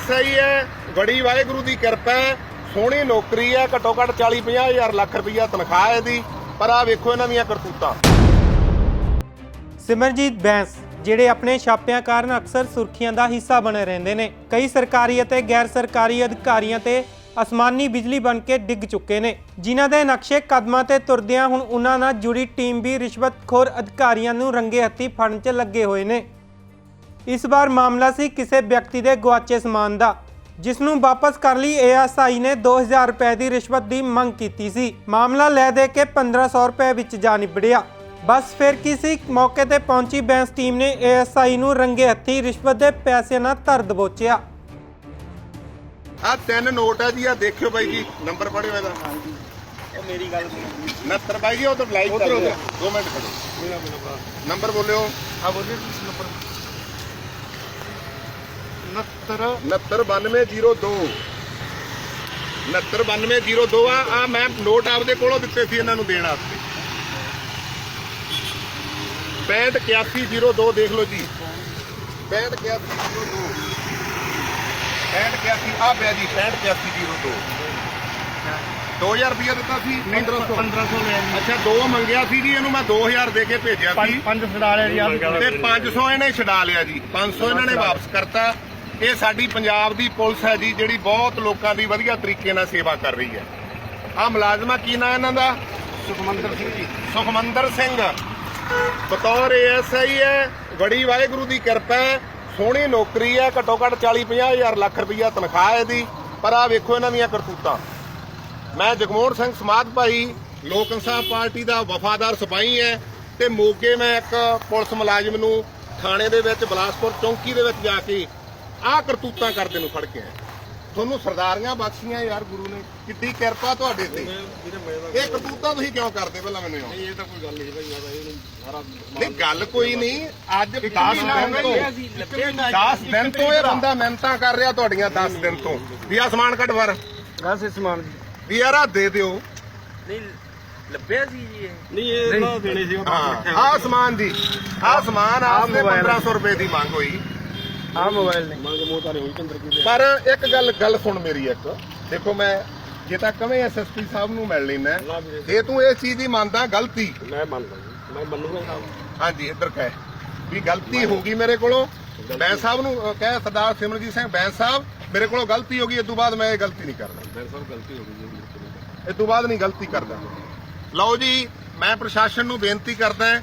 ASI ਹੈ ਬੜੀ ਵਾਹਿਗੁਰੂ ਦੀ ਕਿਰਪਾ ਹੈ, ਸੋਹਣੀ ਨੌਕਰੀ ਹੈ, ਘੱਟੋ ਘੱਟ 40 50 ਹਜ਼ਾਰ ਲੱਖ ਰੁਪਈਆ ਤਨਖਾਹ ਹੈ ਇਹਦੀ, ਪਰ ਆ ਵੇਖੋ ਇਹਨਾਂ ਦੀਆਂ ਕਰਤੂਤਾਂ। ਸਿਮਰਜੀਤ ਬੈਂਸ, ਜਿਹੜੇ ਆਪਣੇ ਛਾਪਿਆਂ ਕਾਰਨ ਅਕਸਰ ਸੁਰਖੀਆਂ ਦਾ ਹਿੱਸਾ ਬਣੇ ਰਹਿੰਦੇ ਨੇ, ਕਈ ਸਰਕਾਰੀ ਅਤੇ ਗੈਰ ਸਰਕਾਰੀ ਅਧਿਕਾਰੀਆਂ ਤੇ ਅਸਮਾਨੀ ਬਿਜਲੀ ਬਣ ਕੇ ਡਿੱਗ ਚੁੱਕੇ ਨੇ। ਜਿਨ੍ਹਾਂ ਦੇ ਨਕਸ਼ੇ ਕਦਮਾਂ ਤੇ ਤੁਰਦਿਆਂ ਹੁਣ ਉਹਨਾਂ ਨਾਲ ਜੁੜੀ ਟੀਮ ਵੀ ਰਿਸ਼ਵਤਖੋਰ ਅਧਿਕਾਰੀਆਂ ਨੂੰ ਰੰਗੇ ਹੱਥੀ ਫੜਨ 'ਚ ਲੱਗੇ ਹੋਏ ਨੇ। ਇਸ ਵਾਰ ਮਾਮਲਾ ਸੀ ਕਿਸੇ ਵਿਅਕਤੀ ਦੇ ਗੁਆਚੇ ਸਮਾਨ ਦਾ ਜਿਸ ਨੂੰ ਵਾਪਸ ਕਰਨ ਲਈ ਏਐਸਆਈ ਨੇ 2000 ਰੁਪਏ ਦੀ ਰਿਸ਼ਵਤ ਦੀ ਮੰਗ ਕੀਤੀ ਸੀ। ਮਾਮਲਾ ਲੈ ਦੇ ਕੇ 1500 ਰੁਪਏ ਵਿੱਚ ਜਾ ਨਿਬੜਿਆ। ਬਸ ਫਿਰ ਕਿਸੇ ਮੌਕੇ ਤੇ ਪਹੁੰਚੀ ਬੈਂਸ ਟੀਮ ਨੇ ਏਐਸਆਈ ਨੂੰ ਰੰਗੇ ਹੱਥੀ ਰਿਸ਼ਵਤ ਦੇ ਪੈਸੇ ਨਾਲ ਧਰ ਦਬੋਚਿਆ। ਆ ਤਿੰਨ ਨੋਟ ਆ ਜੀ ਆ ਦੇਖਿਓ ਬਾਈ ਜੀ ਨੰਬਰ ਪੜਿਓ ਇਹਦਾ। ਉਹ ਮੇਰੀ ਗੱਲ ਸੁਣੋ 69 ਬਾਈ ਜੀ ਉਹ ਤਾਂ ਲਾਈਵ ਕਰ ਰਿਹਾ। 2 ਮਿੰਟ ਖੜੋ ਨੰਬਰ ਬੋਲਿਓ। ਆ ਬੋਲੇ ਤੁਸੀਂ ਨੰਬਰ। 69 699202 699202 ਆ ਆ ਮੈਂ ਨੋਟ ਆਪਦੇ ਕੋਲੋਂ ਦਿੱਤੇ ਸੀ ਇਹਨਾਂ ਨੂੰ ਦੇਣ ਵਾਸਤੇ। 658102 ਦੇਖ ਲਓ ਜੀ। 658102 6581 ਆ ਪਿਆ ਜੀ 658102 2000 ਰੁਪਏ ਦਿੱਤਾ ਸੀ 1500 1500 ਲੈ ਜੀ ਅੱਛਾ ਦੋ ਮੰਗਿਆ ਸੀ ਜੀ ਇਹਨੂੰ ਮੈਂ 2000 ਦੇ ਕੇ ਭੇਜਿਆ ਸੀ। ਪੰਜ ਫੜਾ ਲਿਆ ਜੀ ਤੇ 500 ਇਹਨੇ ਛਡਾ ਲਿਆ ਜੀ। 500 ਇਹਨਾਂ ਨੇ ਵਾਪਸ ਕਰਤਾ। ਇਹ ਸਾਡੀ ਪੰਜਾਬ ਦੀ ਪੁਲਿਸ ਹੈ ਜੀ ਜਿਹੜੀ ਬਹੁਤ ਲੋਕਾਂ ਦੀ ਵਧੀਆ ਤਰੀਕੇ ਨਾਲ ਸੇਵਾ ਕਰ ਰਹੀ ਹੈ। ਆ ਮੁਲਾਜ਼ਮਾ ਕੀ ਨਾਂ ਇਹਨਾਂ ਦਾ? ਸੁਖਮੰਦਰ ਸਿੰਘ ਜੀ। ਸੁਖਮੰਦਰ ਸਿੰਘ। ਬਤੌਰ ਏਐਸਆਈ ਹੈ ਬੜੀ ਵਾਹਿਗੁਰੂ ਦੀ ਕਿਰਪਾ ਹੈ ਸੋਹਣੀ ਨੌਕਰੀ ਹੈ ਘੱਟੋ ਘੱਟ 40 50 ਹਜ਼ਾਰ ਲੱਖ ਰੁਪਈਆ ਤਨਖਾਹ ਹੈ ਇਹਦੀ ਪਰ ਆ ਵੇਖੋ ਇਹਨਾਂ ਦੀਆਂ ਕਰਤੂਤਾਂ। ਮੈਂ ਜਗਮੋਹਨ ਸਿੰਘ ਸਮਾਧ ਭਾਈ ਲੋਕ ਇਨਸਾਫ ਪਾਰਟੀ ਦਾ ਵਫਾਦਾਰ ਸਿਪਾਹੀ ਹੈ ਤੇ ਮੋਗੇ ਮੈਂ ਇੱਕ ਪੁਲਿਸ ਮੁਲਾਜ਼ਮ ਨੂੰ ਥਾਣੇ ਦੇ ਵਿੱਚ ਬਲਾਸਪੁਰ ਚੌਂਕੀ ਦੇ ਵਿੱਚ ਜਾ ਕੇ ਆਹ ਕਰਤੂਤਾਂ ਕਰਦੇ ਨੂੰ ਫੜ ਕੇ ਆਇਆ ਤੁਹਾਨੂੰ ਸਰਦਾਰੀਆਂ ਬਖਸ਼ੀਆਂ ਯਾਰ ਗੁਰੂ ਨੇ ਕਿੱਡੀ ਕਿਰਪਾ ਤੁਹਾਡੇ ਤੇ। ਇਹ ਕਰਤੂਤਾਂ ਤੁਸੀਂ ਕਿਉਂ ਕਰਦੇ ਪਹਿਲਾਂ ਮੈਨੂੰ ਇਹ ਇਹ ਤਾਂ ਕੋਈ ਗੱਲ ਨਹੀਂ ਭਾਈ ਮੈਂ ਤਾਂ ਇਹਨੂੰ ਸਾਰਾ ਨਹੀਂ ਗੱਲ ਕੋਈ ਨਹੀਂ ਅੱਜ 10 ਦਿਨ ਤੋਂ 10 ਦਿਨ ਤੋਂ ਇਹ ਬੰਦਾ ਮਿਹਨਤਾਂ ਕਰ ਰਿਹਾ ਤੁਹਾਡੀਆਂ 10 ਦਿਨ ਤੋਂ। ਵੀ ਆ ਸਮਾਨ ਕੱਢ ਵਰ ਗੱਲ ਸੇ ਸਮਾਨ ਵੀ ਯਾਰ ਆ ਦੇ ਦਿਓ। ਨਹੀਂ ਲੱਭਿਆ ਸੀ ਜੀ ਇਹ। ਨਹੀਂ ਇਹ ਨਾ ਦੇਣੇ ਸੀ ਆ ਸਮਾਨ ਦੀ ਆ ਸਮਾਨ ਆਪਨੇ ਮੋਬਾਈਲ। 1500 ਰੁਪਏ ਦੀ ਮੰਗ ਹੋਈ। ਆ ਮੋਬਾਈਲ ਨੇ। ਮੰਗ ਮੋਹ ਤਾਂ ਹੋਈ ਚੰਦਰ ਕੀ ਪਰ ਇੱਕ ਗੱਲ ਗੱਲ ਸੁਣ ਮੇਰੀ ਇੱਕ। ਦੇਖੋ ਮੈਂ ਜੇ ਤਾਂ ਕਵੇਂ ਐਸਐਸਪੀ ਸਾਹਿਬ ਨੂੰ ਮਿਲ ਲੈਣਾ ਜੇ ਤੂੰ ਇਸ ਚੀਜ਼ ਦੀ ਮੰਨਦਾ ਗਲਤੀ। ਮੈਂ ਮੰਨਦਾ ਮੈਂ ਮੰਨੂਗਾ ਸਾਹਿਬ ਹਾਂਜੀ ਇੱਧਰ ਕਹਿ। ਵੀ ਗਲਤੀ ਹੋ ਗਈ ਮੇਰੇ ਕੋਲੋਂ। ਬੈਂਸ ਸਾਹਿਬ ਨੂੰ ਕਹਿ ਸਰਦਾਰ ਸਿਮਰਜੀਤ ਸਿੰਘ ਬੈਂਸ ਸਾਹਿਬ ਮੇਰੇ ਕੋਲੋਂ ਗਲਤੀ ਹੋ ਗਈ ਇਸ ਤੋਂ ਬਾਅਦ ਮੈਂ ਇਹ ਗਲਤੀ ਨਹੀਂ ਕਰਦਾ। ਮੇਰੇ ਸਾਹਿਬ ਗਲਤੀ ਹੋ ਗਈ ਇਸ ਤੋਂ ਬਾਅਦ ਨਹੀਂ ਗਲਤੀ ਕਰਦਾ। ਲਓ ਜੀ ਮੈਂ ਪ੍ਰਸ਼ਾਸਨ ਨੂੰ ਬੇਨਤੀ ਕਰਦਾ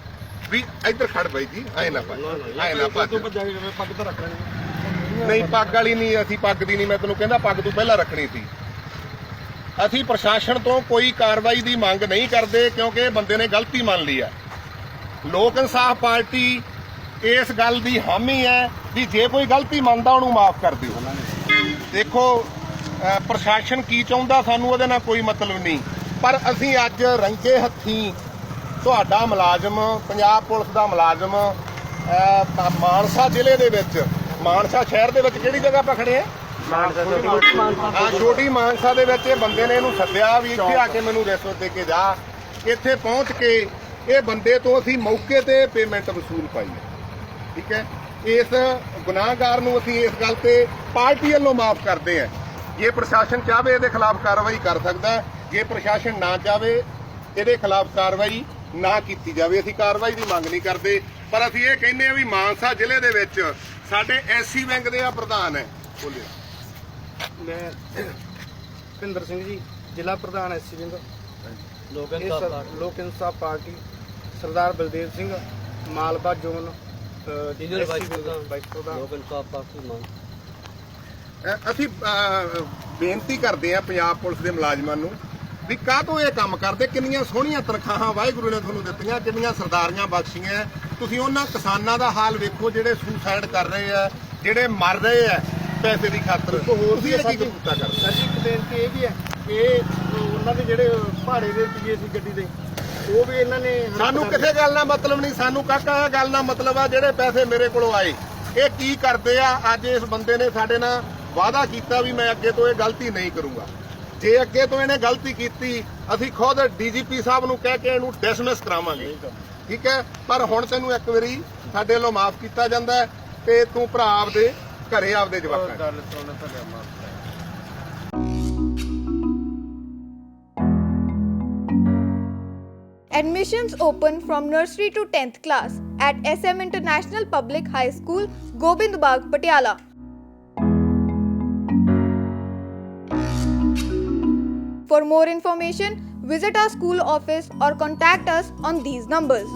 ਵੀ ਇੱਧਰ ਖੜ ਬਾਈ ਜੀ ਐ ਨਾ ਭੱਜ ਐ ਨਾ ਭੱਜ ਤੂੰ ਭੱਜਾ ਕੇ ਪੱਗ ਤਾਂ ਰੱਖ ਲੈਣੀ ਨਹੀਂ ਪੱਗ ਵਾਲੀ ਨਹੀਂ ਅਸੀਂ ਪੱਗ ਦੀ ਨਹੀਂ ਮੈਂ ਤੈਨੂੰ ਕਹਿੰਦਾ ਪੱਗ ਤੂੰ ਪਹਿਲਾਂ ਰੱਖਣੀ ਸੀ। ਅਸੀਂ ਪ੍ਰਸ਼ਾਸਨ ਤੋਂ ਕੋਈ ਕਾਰਵਾਈ ਦੀ ਮੰਗ ਨਹੀਂ ਕਰਦੇ ਕਿਉਂਕਿ ਇਹ ਬੰਦੇ ਨੇ ਗਲਤੀ ਮੰਨ ਲਈ ਹੈ ਲੋਕ ਇਨਸਾਫ ਪਾਰਟੀ ਇਸ ਗੱਲ ਦੀ ਹਾਮੀ ਹੈ ਵੀ ਜੇ ਕੋਈ ਗਲਤੀ ਮੰਨਦਾ ਉਹਨੂੰ ਮਾਫ ਕਰ ਦਿਓ। ਦੇਖੋ ਪ੍ਰਸ਼ਾਸਨ ਕੀ ਚਾਹੁੰਦਾ ਸਾਨੂੰ ਉਹਦੇ ਨਾਲ ਕੋਈ ਮਤਲਬ ਨਹੀਂ। ਪਰ ਅਸੀਂ ਅੱਜ ਰੰਗੇ ਹੱਥੀਂ ਤੁਹਾਡਾ ਮੁਲਾਜ਼ਮ ਪੰਜਾਬ ਪੁਲਿਸ ਦਾ ਮੁਲਾਜ਼ਮ ਮਾਨਸਾ ਜ਼ਿਲ੍ਹੇ ਦੇ ਵਿੱਚ ਮਾਨਸਾ ਸ਼ਹਿਰ ਦੇ ਵਿੱਚ ਕਿਹੜੀ ਜਗ੍ਹਾ ਪਖੜੇ ਆ? ਹਾਂ ਛੋਟੀ ਮਾਨਸਾ ਦੇ ਵਿੱਚ ਇਹ ਬੰਦੇ ਨੇ ਇਹਨੂੰ ਸੱਦਿਆ ਵੀ ਇੱਥੇ ਆ ਕੇ ਮੈਨੂੰ ਰਿਸ਼ਵਤ ਦੇ ਕੇ ਜਾ। ਇੱਥੇ ਪਹੁੰਚ ਕੇ ਇਹ ਬੰਦੇ ਤੋਂ ਅਸੀਂ ਮੌਕੇ ਤੇ ਪੇਮੈਂਟ ਵਸੂਲ ਪਾਈ ਠੀਕ ਹੈ? ਇਸ ਗੁਨਾਹਗਾਰ ਨੂੰ ਅਸੀਂ ਇਸ ਗੱਲ ਤੇ ਪਾਰਟੀ ਵੱਲੋਂ ਮਾਫ ਕਰਦੇ ਹਾਂ। ਜੇ ਪ੍ਰਸ਼ਾਸਨ ਚਾਹਵੇ ਇਹਦੇ ਖਿਲਾਫ ਕਾਰਵਾਈ ਕਰ ਸਕਦਾ ਹੈ। ਜੇ ਪ੍ਰਸ਼ਾਸਨ ਨਾ ਚਾਹਵੇ ਇਹਦੇ ਖਿਲਾਫ ਕਾਰਵਾਈ ਨਾ ਕੀਤੀ ਜਾਵੇ ਅਸੀਂ ਕਾਰਵਾਈ ਦੀ ਮੰਗ ਨਹੀਂ ਕਰਦੇ। ਪਰ ਅਸੀਂ ਇਹ ਕਹਿੰਦੇ ਹਾਂ ਵੀ ਮਾਨਸਾ ਜ਼ਿਲ੍ਹੇ ਦੇ ਵਿੱਚ ਸਾਡੇ ਐਸਸੀ ਬੈਂਕ ਦੇ ਆ ਪ੍ਰਧਾਨ ਹੈ। ਬੋਲਿਓ। ਮੈਂ ਭਿੰਦਰ ਸਿੰਘ ਜੀ ਜ਼ਿਲ੍ਹਾ ਪ੍ਰਧਾਨ ਐਸਸੀ ਵਿੰਗ ਲੋਕ ਇਹ sir- Lok Insaf party Sardar Baldev Singh Malwa zone. Vice ਪ੍ਰਧਾਨ? ਲੋਕ ਇਨਸਾਫ ਪਾਰਟੀ ਅਸੀਂ ਬੇਨਤੀ ਕਰਦੇ ਆ ਪੰਜਾਬ ਪੁਲਿਸ ਦੇ ਮੁਲਾਜ਼ਮਾਂ ਨੂੰ ਵੀ ਕਾਹਤੋਂ ਇਹ ਕੰਮ ਕਰਦੇ? ਕਿੰਨੀਆਂ ਸੋਹਣੀਆਂ ਤਨਖਾਹਾਂ ਵਾਹਿਗੁਰੂ ਨੇ ਤੁਹਾਨੂੰ ਦਿੱਤੀਆਂ ਕਿੰਨੀਆਂ ਸਰਦਾਰੀਆਂ ਬਖਸ਼ੀਆਂ। ਤੁਸੀਂ ਉਹਨਾਂ ਕਿਸਾਨਾਂ ਦਾ ਹਾਲ ਵੇਖੋ ਜਿਹੜੇ ਸੁਸਾਈਡ ਕਰ ਰਹੇ ਆ ਜਿਹੜੇ ਮਰ ਰਹੇ ਆ ਪੈਸੇ ਦੀ ਖਾਤਰ। ਤੁਸੀਂ ਇਹ ਕੀ ਕਰਤੂਤਾ ਕਰਦੇ? ਸਰ ਜੀ ਇੱਕ ਬੇਨਤੀ ਇਹ ਵੀ ਹੈ ਕਿ ਇਹ ਉਹਨਾਂ ਦੇ ਜਿਹੜੇ ਭਾੜੇ ਦੇ ਪੀਏ ਸੀ ਗੱਡੀ ਦੇ ਉਹ ਵੀ ਇਹਨਾਂ ਨੇ ਸਾਨੂੰ ਕਰ- ਕਿਸੇ ਗੱਲ ਨਾਲ ਮਤਲਬ ਨਹੀਂ ਸਾਨੂੰ ਕਾਕਾ ਇਹ ਗੱਲ ਨਾਲ ਮਤਲਬ ਆ ਜਿਹੜੇ ਪੈਸੇ ਮੇਰੇ ਕੋਲੋਂ ਆਏ। ਇਹ ਕੀ ਕਰਦੇ ਆ? ਅੱਜ ਇਸ ਬੰਦੇ ਨੇ ਸਾਡੇ ਨਾਲ ਵਾਅਦਾ ਕੀਤਾ ਵੀ ਮੈਂ ਅੱਗੇ ਤੋਂ ਇਹ ਗਲਤੀ ਨਹੀਂ ਕਰੂੰਗਾ। ਜੇ ਅੱਗੇ ਤੋਂ ਇਹਨੇ ਗਲਤੀ ਕੀਤੀ ਅਸੀਂ ਖੁਦ ਡੀਜੀਪੀ ਸਾਹਿਬ ਨੂੰ ਕਹਿ ਕੇ ਇਹਨੂੰ ਡਿਸਮਿਸ ਕਰਾਵਾਂਗੇ ਠੀਕ ਹੈ ਪਰ ਹੁਣ ਤੈਨੂੰ ਇੱਕ ਵਾਰੀ ਸਾਡੇ ਵੱਲੋਂ ਮਾਫ ਕੀਤਾ ਜਾਂਦਾ ਹੈ ਤੇ ਤੂੰ ਭਰਾ ਆਪਦੇ ਘਰੇ ਆਪਦੇ ਜਵਾਕਾਂ। ਗੱਲ ਸੁਣ ਭਲਿਆ ਮਾਰ Admissions open from nursery to 10th class at SM International Public High School, Gobindbagh, Patiala. For more information, visit our school office or contact us on these numbers.